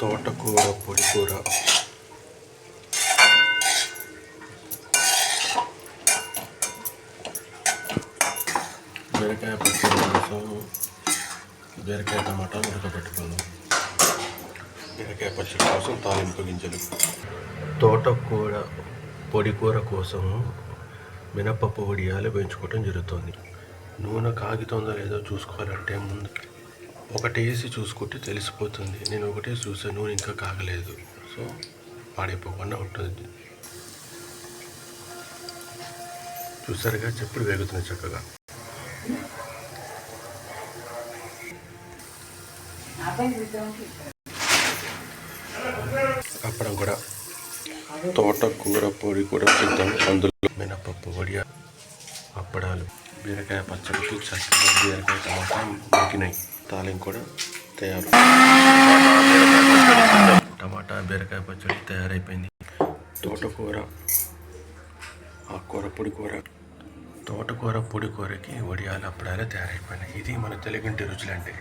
తోటకూర పొడి కూర బీరకాయ పచ్చడి కోసం బీరకాయ టమాటా ఉడకబెట్టుకుందాం బీరకాయ పచ్చడి కోసం తాలింపు గింజలు. తోటకూర పొడి కూర కోసం మినపప్పు వడియాలు వేయించుకోవటం జరుగుతుంది. నూనె కాగుతుందో లేదో చూసుకోవాలంటే ముందు ఒకటి వేసి చూసుకుంటే తెలిసిపోతుంది. నేను ఒకటే చూసాను నూనె ఇంకా కాగలేదు. సో పాడైపోకుండా ఉంటుంది. చూసారుగా చెప్పుడు వేగుతుంది చక్కగా. అప్పడం కూడా. తోటకూర పొడి కూడా సిద్ధం అందులో మినపప్పు వడియా అప్పడాలు బీరకాయ పచ్చడికి చక్కగా బీరకాయ టమాటా మగ్గినాయి తాలింపు కూడా తయారు. టమాటా బీరకాయ పచ్చడి తయారైపోయింది. తోటకూర ఆకుకూర పొడి కూర. తోటకూర పొడి కూరకి వడియాలు అప్పుడాలే తయారైపోయినాయి. ఇది మన తెలుగింటి రుచులండి.